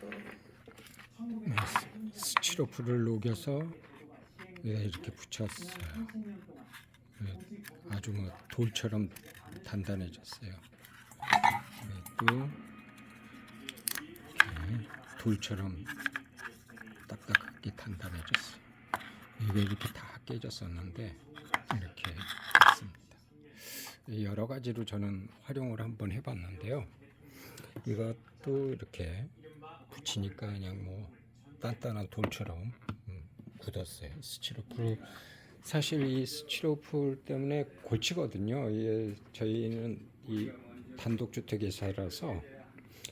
네, 스- 스티로프를 녹여서 이렇게 붙였어요. 네, 아주 뭐 돌처럼 단단해졌어요. 네, 또 돌처럼 딱딱하게 단단해졌어요. 이게 이렇게 다 깨졌었는데 이렇게 됐습니다. 여러 가지로 저는 활용을 한번 해봤는데요. 이것도 이렇게 붙이니까 그냥 뭐 단단한 돌처럼 음, 굳었어요. 스티로폴 사실 이 스티로폴 때문에 고치거든요. 이게 저희는 이 단독주택에 살아서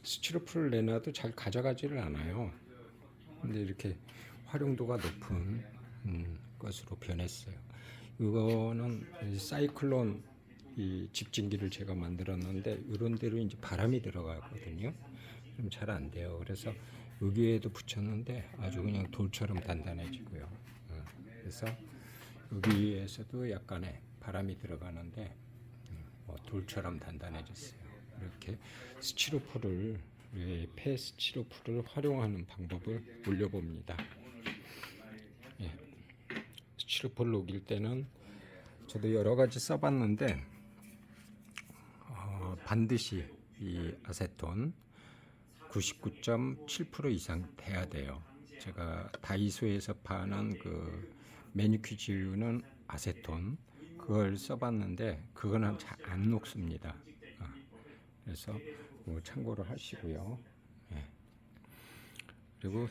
스티로폴을 내놔도 잘 가져가지를 않아요. 근데 이렇게 활용도가 높은 음, 것으로 변했어요. 이거는 이 사이클론 이 집진기를 제가 만들었는데 이런 데로 이제 바람이 들어가거든요. 좀 잘 안 돼요. 그래서 여기에도 붙였는데 아주 그냥 돌처럼 단단해지고요. 어, 그래서 여기에서도 약간의 바람이 들어가는데 음, 뭐 돌처럼 단단해졌어요. 이렇게 스티로폴을 예, 폐 스티로폴을 활용하는 방법을 올려봅니다. 예. 스티로폴 녹일 때는 저도 여러 가지 써봤는데 어, 반드시 이 아세톤 99.7% 이상 돼야 돼요. 제가 다이소에서 파는 그 메니큐지유는 아세톤 그걸 써봤는데 그거는 잘 안 녹습니다. 아, 그래서 뭐 참고를 하시고요. 예. 그리고